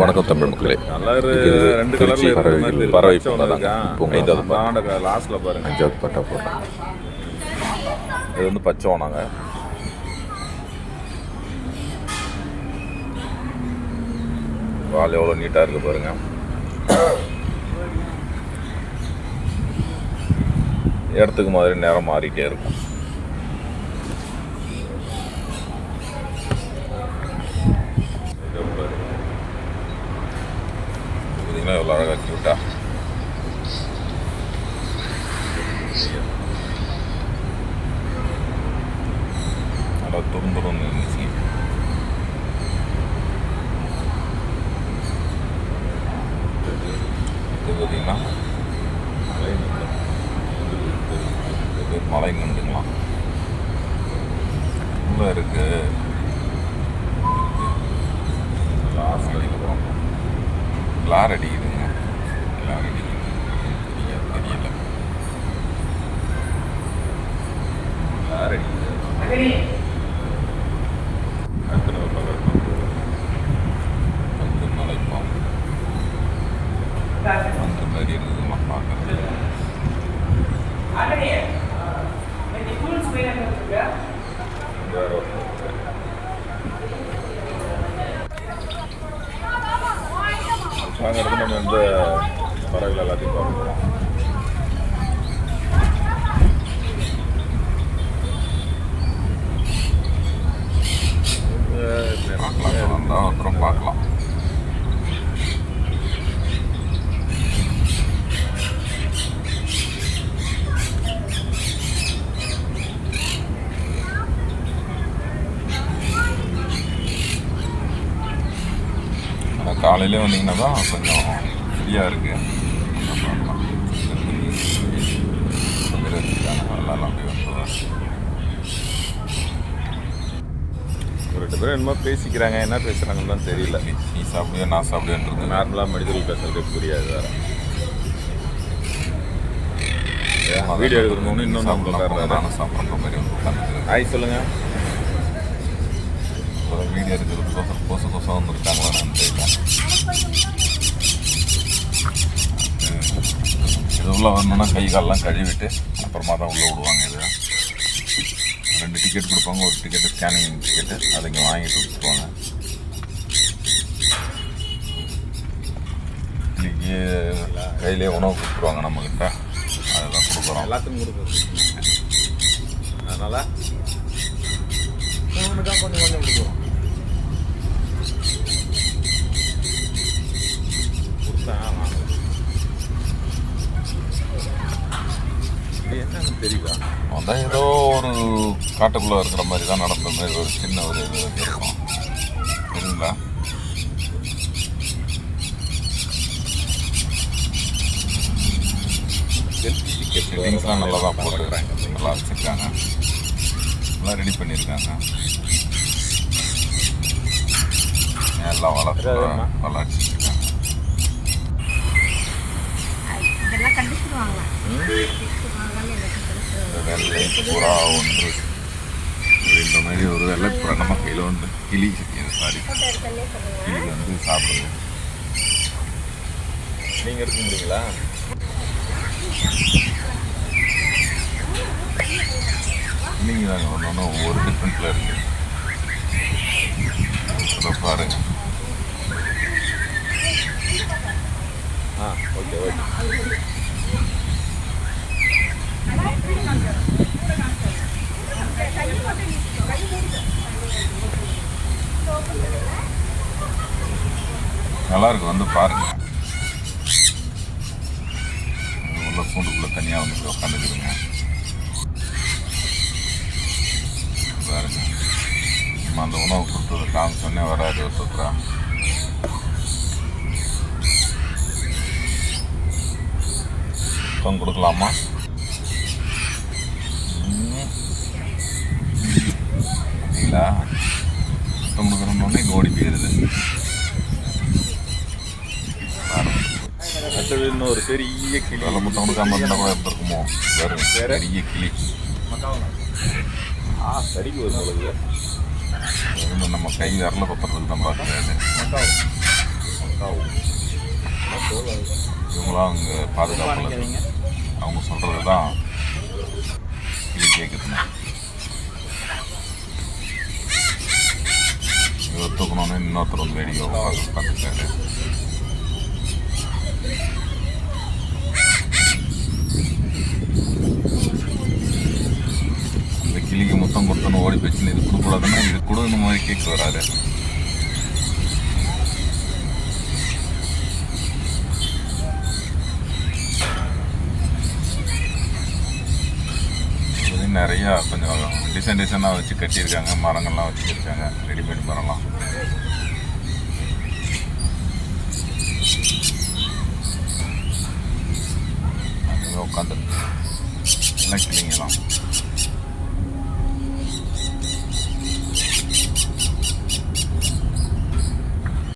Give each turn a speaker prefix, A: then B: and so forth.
A: வணக்கம் தமிழ் மக்களே. திருச்சி பறவை பறவை
B: ஐந்தாவது
A: அஞ்சாவது பட்டா போடுறேன்.
B: இது வந்து பச்சை ஓனாங்க வால் எவ்வளோ நீட்டாக இருக்கு பாருங்க. இடத்துக்கு மாதிரி நேரம் மாறிட்டே இருக்கும். பார்த்தீங்கன்னா எவ்வளோ அழகாக க்யூட்டாக நல்லா துருந்துரும் இருந்துச்சு. இது பார்த்தீங்கன்னா மலை நண்டு. இது மலை நண்டுங்களா உள்ள இருக்கு. லாஸ்ட் அடிக்கிறோம் கிளார் அடிக்குதுங்க கிளார் அடிக்குது தெரிய தெரியல கிளார் அடிக்குது அடுத்த ஒரு பக்கம் வந்து மலைப்பாம் அந்த மாதிரி இருந்ததுமா பார்க்கறது வேற ஒரு நம்ம இந்த பறவைகள் எல்லாத்தையும் பார்க்கணும் காலையிலே வந்தீங்கன்னா தான் கொஞ்சம் ஃப்ரீயாக இருக்கு. பார்க்கலாம். கொஞ்சம் பேர் வச்சுருக்காங்க அதெல்லாம் அப்படியே வந்துடுவாங்க ஒரு ரெண்டு பேரும் என்னமோ பேசிக்கிறாங்க. என்ன பேசுகிறாங்கன்னு தான் தெரியல. நீ சாப்பிடுவே நான் சாப்பிடுவேன்றது? நார்மலாக மெடிக்கல் பேசுறது புரியாது வேற. வீடியோ எடுக்கணும்னு இன்னொன்று நம்ம.
A: நானும் சாப்பிட்ற மாதிரி வந்து உட்காந்துக்கிறேன்
B: ஹாய் சொல்லுங்க
A: அப்புறம் வீடியோ எடுக்கிறது கொசம் கொச கொசம் வந்துருக்காங்களா நான் தெரியல இது உள்ள வரணும்னா கை காலெல்லாம் கழுவிட்டு அப்புறமா தான் உள்ளே விடுவாங்க இது. ரெண்டு டிக்கெட் கொடுப்பாங்க ஒரு டிக்கெட்டு ஸ்கேனிங் டிக்கெட்டு அதை இங்கே வாங்கிட்டு விட்டுருவாங்க இன்னைக்கு கையிலே உணவு கொடுத்துருவாங்க நம்மக்கிட்ட அதுதான் கொடுக்குறோம்.
B: எல்லாத்துக்கும் கொடுக்குறது அதனால கொஞ்சம் கொஞ்சம் கொடுக்குறோம்.
A: காட்டுக்குள்ளே இருக்கிற மாதிரி தான் நடந்த மாதிரி ஒரு சின்ன ஒரு இது இருக்கும். சரிங்களா செட்டிங்ஸ்லாம் நல்லா தான் போட்டுருக்காங்க. நல்லா வச்சுருக்காங்க. நல்லா ரெடி பண்ணியிருக்காங்க. எல்லாம் வளர்த்து
B: எதாவது
A: வளர்ச்சிருக்காங்க புறா ஒன்று அப்படின்ற மாதிரி ஒரு வெள்ளை நம்ம கையில் வந்து கிளி சாரி கிளி வந்து சாப்பிடுங்க
B: நீங்கள் இருக்க முடியுங்களா
A: நீங்கள் தாங்க ஒன்று ஒன்று ஒவ்வொரு டிஃப்ரெண்ட்டில் இருக்குது அதை பாருங்க.
B: ஆ ஓகே ஓகே
A: நல்லா இருக்கு வந்து பாருங்க. உள்ள பூண்டுக்குள்ள தனியாக வந்து போய் பாருங்க. நம்ம அந்த உணவு கொடுத்தது காமிச்சோன்னே வராது ஒருத்தரா சுத்தம் கொடுக்கலாமா? பார்த்தீங்களா கொடுக்குறோன்னே இங்கே ஓடி போயிருது
B: அடுத்தது இன்னும் ஒரு பெரிய கிளி.
A: வேலை முத்தம் கொடுக்காம இருந்தால் கூட இருந்திருக்குமோ
B: வேற?
A: பெரிய கிளி.
B: ஆ கடிக்கு வரும் பொழுது
A: வெறும் நம்ம கை விரல பத்துறதுக்கு தான் பார்க்குறாரு இவங்களாம் அங்கே பாதுகாப்பு அவங்க சொல்கிறது தான் இது கேட்குதுங்க இதை தூக்கணுன்னு இன்னொருத்தர் வந்து வேடிக்கை பார்த்து இந்த கிளிக்கு முத்தம் கொடுத்தோன்னு ஓடி போச்சுன்னு இது கொடுக்கூடாதுன்னா இது கொடுன்னு மாதிரி கேட்க வராரு நிறையா கொஞ்சம் டிசைன் டிசைனாக வச்சு கட்டியிருக்காங்க மரங்கள்லாம் வச்சுருக்காங்க ரெடிமேட் மரம்லாம் உட்காந்து எல்லாம் கிளிங்கலாம்